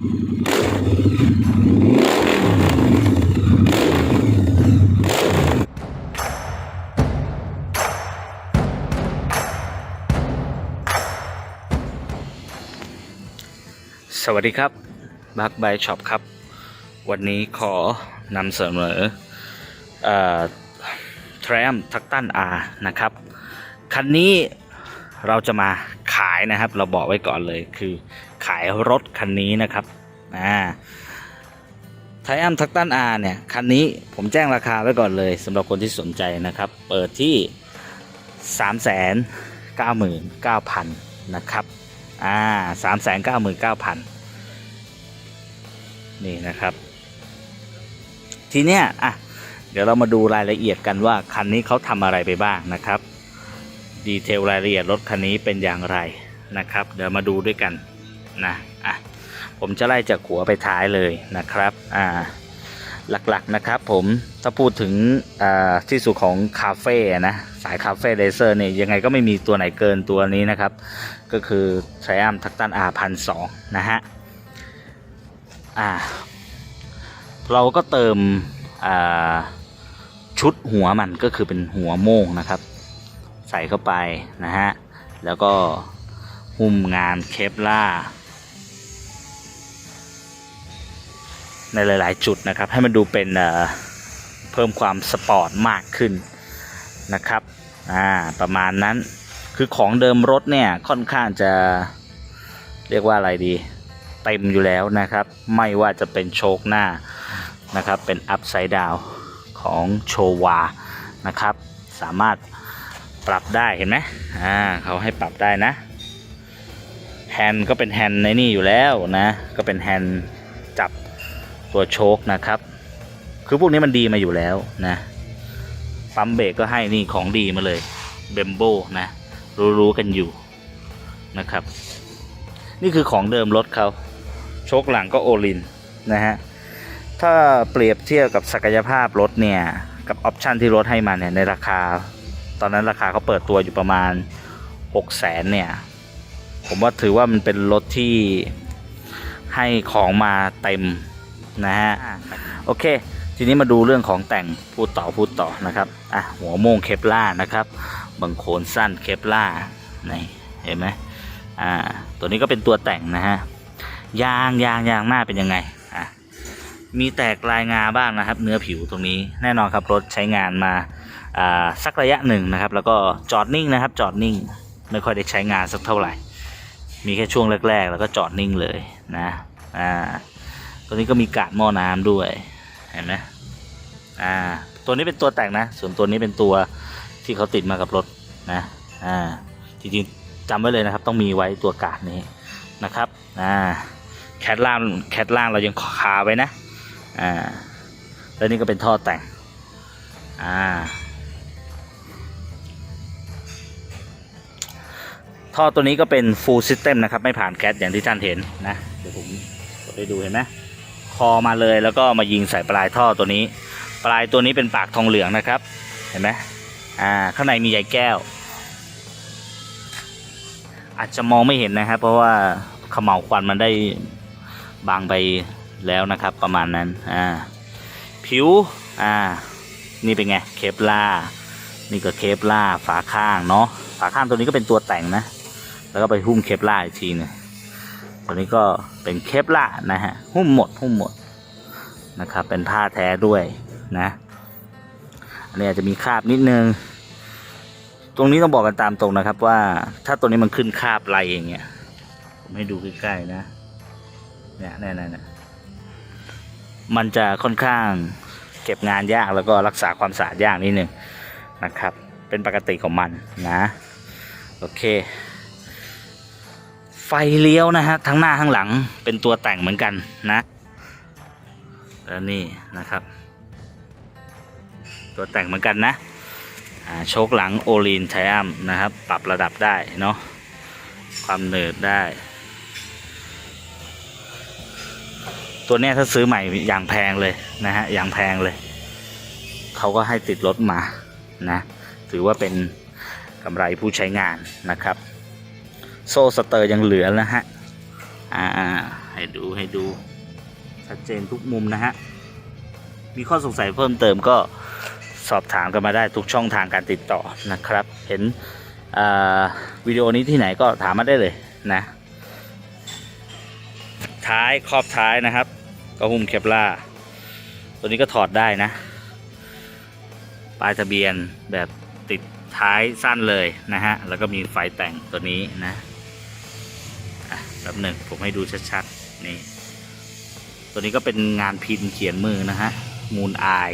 สวัสดีครับบักไบช็อปครับ วันนี้ขอนำเสนอทรมทักตันอานะครับ คันนี้เราจะมาขายนะครับ เราบอกไว้ก่อนเลยคือ ขายรถคันนี้นะครับอ่าไทอัมทักตันอาเนี่ย คันนี้ผมแจ้งราคาไว้ก่อนเลยสำหรับคนที่สนใจนะครับ เปิดที่3 9 9 9 0 0 0 นะครับ อ่าสามแสนเก้าหมื่นเก้าพันนี่นะครับ ทีเนี้ยอะเดี๋ยวเรามาดูรายละเอียดกันว่า คันนี้เขาทำอะไรไปบ้างนะครับ ดีเทลรายละเอียดรถคันนี้เป็นอย่างไรนะครับ เดี๋ยวมาดูด้วยกัน นะอะผมจะไล่จากหัวไปท้ายเลยนะครับอ่าหลักๆนะครับผมถ้าพูดถึงอ่าที่สุดของคาเฟ่นะสายคาเฟ่เลเซอร์เนี่ยยังไงก็ไม่มีตัวไหนเกินตัวนี้นะครับ ก็คือ t r i u m ทักตัน R พันสองนะฮะอ่าเราก็เติมอ่าชุดหัวมันก็คือเป็นหัวโม่งนะครับ ใส่เข้าไปนะฮะแล้วก็หุ้มงานเคปล่า ในหลาย ๆ จุดนะครับ ให้มันดูเป็นเพิ่มความสปอร์ตมากขึ้นนะครับอ่าประมาณนั้นคือของเดิมรถเนี่ยค่อนข้างจะเรียกว่าอะไรดี เต็มอยู่แล้วนะครับ ไม่ว่าจะเป็นโชคหน้านะครับ เป็นอัพไซด์ดาวของโชวานะครับ สามารถปรับได้เห็นไหมอ่าเขาให้ปรับได้นะแฮนด์ก็เป็นแฮนด์ในนี่อยู่แล้วนะ ก็เป็นแฮนด์จับ ตัวโชคนะครับ คือพวกนี้มันดีมาอยู่แล้วนะปั๊มเบรกก็ให้นี่ของดีมาเลยเบมโบนะ รู้ๆกันอยู่นะครับ นี่คือของเดิมรถเขาโชคหลังก็โอลินนะฮะถ้าเปรียบเทียบกับศักยภาพรถเนี่ยกับออปชันที่รถให้มาเนี่ยในราคา ตอนนั้นราคาเขาเปิดตัวอยู่ประมาณ6 0แสนเนี่ย ผมว่าถือว่ามันเป็นรถที่ให้ของมาเต็ม นะฮะโอเค ทีนี้มาดูเรื่องของแต่งพูดต่อพูดต่อนะครับอะหัวโม่งเคปล่านะครับบังโคนสั้นเคปล่านี่เห็นไหมอ่าตัวนี้ก็เป็นตัวแต่งนะฮะยางยางยางหน้าเป็นยังไงอะมีแตกลายงาบ้างนะครับ เนื้อผิวตรงนี้แน่นอนครับรถใช้งานมาอ่าสักระยะหนึ่งนะครับ แล้วก็จอดนิ่งนะครับ จอดนิ่งไม่ค่อยได้ใช้งานสักเท่าไหร่ มีแค่ช่วงแรก ๆ แล้วก็จอดนิ่งเลยนะอ่า ตัวนี้ก็มีกาดหม้อน้ำด้วยเห็นไหมอ่า ตัวนี้เป็นตัวแต่งนะ ส่วนตัวนี้เป็นตัวที่เขาติดมากับรถนะอ่าจริงๆจำไว้เลยนะครับ ต้องมีไว้ตัวกาดนี้นะครับอ่าแคทล่างแคทล่างเรายังคาไว้นะอ่าแล้วนี่ก็เป็นท่อแต่งอ่าท่อตัวนี้ก็เป็น full system นะครับ ไม่ผ่านแก๊สอย่างที่ท่านเห็นนะ เดี๋ยวผมกดให้ดูเห็นไหม อมาเลยแล้วก็มายิงใส่ปลายท่อตัวนี้ ปลายตัวนี้เป็นปากทองเหลืองนะครับ เห็นไหมอ่าข้างในมีใยแก้ว อาจจะมองไม่เห็นนะครับ เพราะว่าขม่าวควันมันได้บางไปแล้วนะครับ ประมาณนั้นอ่าผิวอ่านี่เป็นไงเคปล่านี่ก็เคปล่าฝาข้างเนาะฝาข้างตัวนี้ก็เป็นตัวแต่งนะ แล้วก็ไปหุ้มเคปล่าอีกทีหนึง ตัวนี้ก็เป็นเคปละนะฮะหุ้มหมดหุ้มหมดนะครับเป็นผ้าแท้ด้วยนะอันนี้อาจจะมีคราบนิดนึง ตรงนี้ต้องบอกกันตามตรงนะครับว่าถ้าตัวนี้มันขึ้นคราบไรอย่างเงี้ยผมให้ดูใกล้ๆนะเนี่ยเนี่ยเนี่ยเนี่ยมันจะค่อนข้างเก็บงานยากแล้วก็รักษาความสะอาดยากนิดนึงนะครับ เป็นปกติของมันนะ โอเค ไฟเลี้ยวนะฮะทั้งหน้าทั้งหลังเป็นตัวแต่งเหมือนกันนะแล้วนี่นะครับ ตัวแต่งเหมือนกันนะโชคหลังโอลีนไทอัมนะครับ ปรับระดับได้เนาะความเหนืดได้ ตัวนี้ถ้าซื้อใหม่อย่างแพงเลยนะฮะอย่างแพงเลย เขาก็ให้ติดรถมานะ ถือว่าเป็นกำไรผู้ใช้งานนะครับ โซ่สเตอร์ยังเหลือนะฮะ อ่า ให้ดูให้ดู ชัดเจนทุกมุมนะฮะ มีข้อสงสัยเพิ่มเติมก็สอบถามกันมาได้ทุกช่องทางการติดต่อนะครับ เห็นวิดีโอนี้ที่ไหนก็ถามมาได้เลยนะ ท้ายครอบท้ายนะครับ ก็หุ้มเคปล่าตัวนี้ก็ถอดได้นะป้ายทะเบียนแบบติดท้ายสั้นเลยนะฮะ แล้วก็มีไฟแต่งตัวนี้นะ แป๊บหนึ่งผมให้ดูชัดๆ นี่ ตัวนี้ก็เป็นงานพิมพ์เขียนมือนะฮะ มูนอาย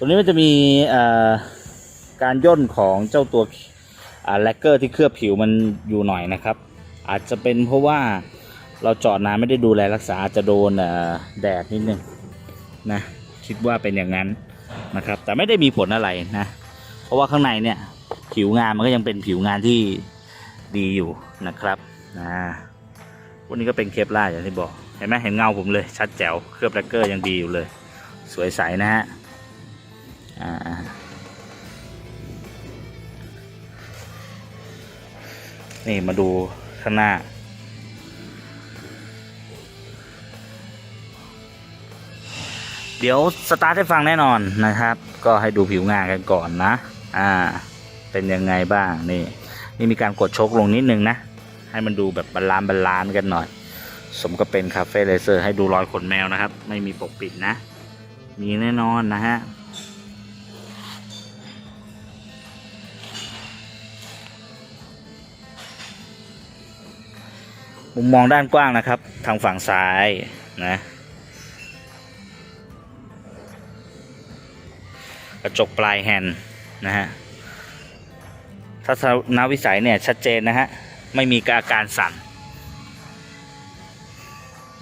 ตัวนี้มันจะมีการย่นของเจ้าตัวแลกเกอร์ที่เคลือบผิวมันอยู่หน่อยนะครับ อาจจะเป็นเพราะว่า เราจอดนานไม่ได้ดูแลรักษาจะโดนแดดนิดนึงนะคิดว่าเป็นอย่างนั้นนะครับ แต่ไม่ได้มีผลอะไรนะ เพราะว่าข้างในเนี่ยผิวงานมันก็ยังเป็นผิวงานที่ดีอยู่นะครับนะวันนี้ก็เป็นเคปล่าอย่างที่บอกเห็นไหมเห็นเงาผมเลยชัดแจ๋วเคลือบแลกเกอร์ยังดีอยู่เลย สวยใสนะฮะอ่านี่มาดูข้างหน้า เดี๋ยวสตาร์ทให้ฟังแน่นอนนะครับ ก็ให้ดูผิวงานกันก่อนนะ อ่า เป็นยังไงบ้างนี่ นี่มีการกดชกลงนิดนึงนะ ให้มันดูแบบบาลานซ์บาลานซ์กันหน่อย สมกับเป็นคาเฟ่เลเซอร์ให้ดูรอยขนแมวนะครับ ไม่มีปกปิดนะ มีแน่นอนนะฮะมุมมองด้านกว้างนะครับ ทางฝั่งซ้ายนะ ระจกปลายแฮนด์นะฮะทัศนวิสัยเนี่ยชัดเจนนะฮะ ไม่มีอาการสั่น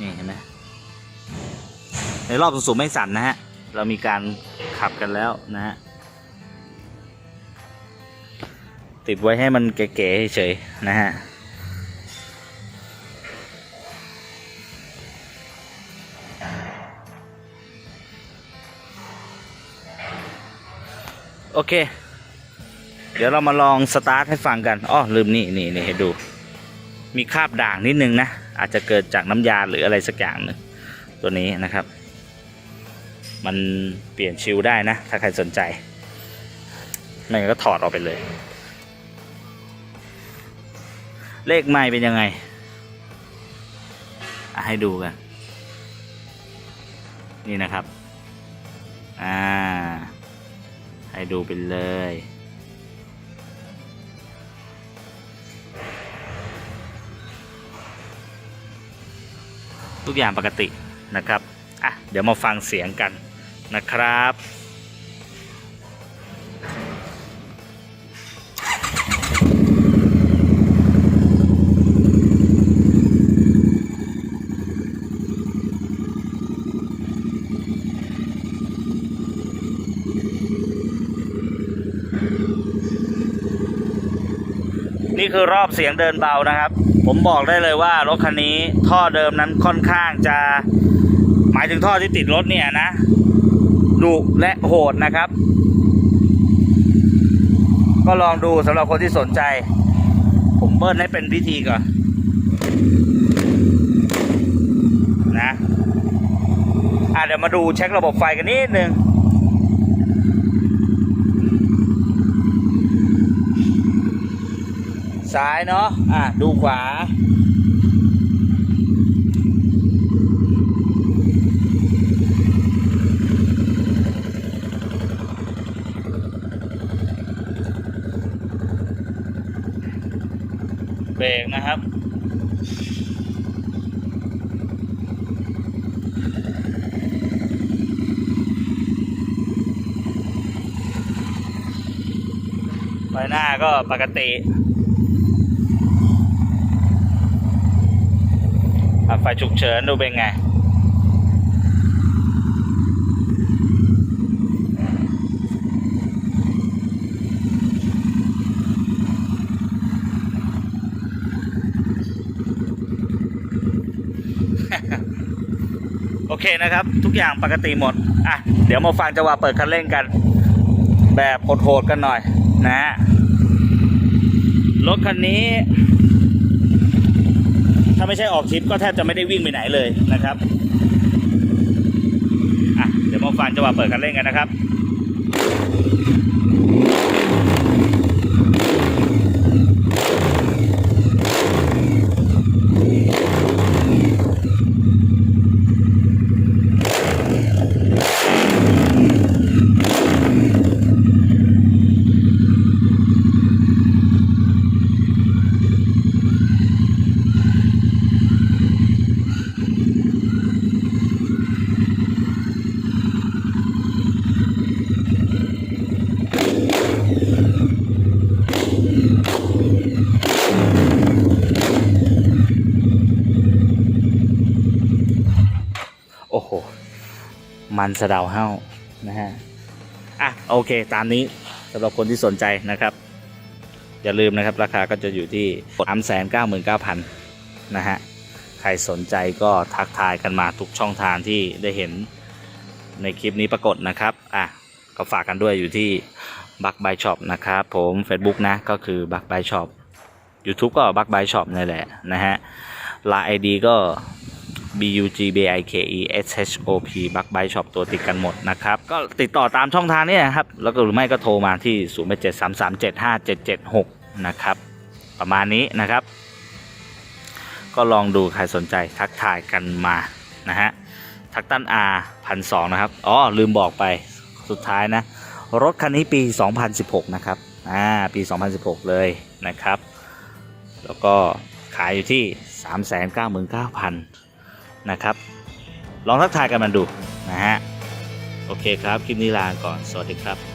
นี่เห็นไหมในรอบสูงๆไม่สั่นนะฮะ เรามีการขับกันแล้วนะฮะ ติดไว้ให้มันเก๋ๆเฉยๆนะฮะ โอเค เดี๋ยวเรามาลองสตาร์ทให้ฟังกันอ้อลืมนี่นี่นี่ให้ดู มีคราบด่างนิดนึงนะ อาจจะเกิดจากน้ำยาหรืออะไรสักอย่างนึงตัวนี้นะครับ มันเปลี่ยนชิลได้นะ ถ้าใครสนใจไม่งั้นก็ถอดออกไปเลย เลขไม่เป็นยังไง ให้ดูกัน นี่นะครับ อ่า ให้ดูไปเลย ทุกอย่างปกตินะครับ อะ เดี๋ยวมาฟังเสียงกันนะครับ คือรอบเสียงเดินเบานะครับ ผมบอกได้เลยว่ารถคันนี้ท่อเดิมนั้นค่อนข้างจะ หมายถึงท่อที่ติดรถเนี่ยนะดุและโหดนะครับ ก็ลองดูสำหรับคนที่สนใจ ผมเบิ้ลให้เป็นพิธีก่อนนะอะเดี๋ยวมาดูเช็คระบบไฟกันนิดนึง ซ้ายเนาะอะดูขวา เบรกนะครับไฟหน้าก็ปกติ อะ ไฟฉุกเฉินดูเป็นไงโอเคนะครับ ทุกอย่างปกติหมด อะ เดี๋ยวมาฟังจังหวะเปิดคันเร่งกัน แบบโหดๆกันหน่อยนะฮะรถคันนี้าไม่ใช่ออกทริปก็แทบจะไม่ได้วิ่งไปไหนเลยนะครับอะเดี๋ยวมาฟังจังหวะเปิดคันเร่งกันนะครับ มันสะเดาเห้านะฮะอะโอเค ตามนี้สำหรับคนที่สนใจนะครับ อย่าลืมนะครับราคาก็จะอยู่ที่สามแสนเก้าหมื่นเก้าพันนะฮะใครสนใจก็ทักทายกันมาทุกช่องทางที่ได้เห็นในคลิปนี้ปรากฏนะครับอะก็ฝากกันด้วยอยู่ที่บักบายช็อปนะครับผม Facebook นะก็คือบักบายช็อป YouTube ก็บักบายช็อปนี่แหละนะฮะลา ID ก็ B U G B I K E S H O P บักบายช็อปตัวติดกันหมดนะครับ ก็ติดต่อตามช่องทางนี้นะครับ แล้วก็หรือไม่ก็โทรมาที่ 0 8 7 3 3 7 5 7 7 6 นะครับ ประมาณนี้นะครับ ก็ลองดูใครสนใจทักทายกันมานะฮะ ทักตัน R พันสองนะครับ อ๋อ ลืมบอกไปสุดท้ายนะ รถคันนี้ปี 2016 นะครับ อ่า ปี 2016 เลยนะครับ แล้วก็ขายอยู่ที่ 399,000 นะครับ ลองทักทายกันมาดูนะฮะ โอเคครับ คลิปนี้ลาก่อน สวัสดีครับ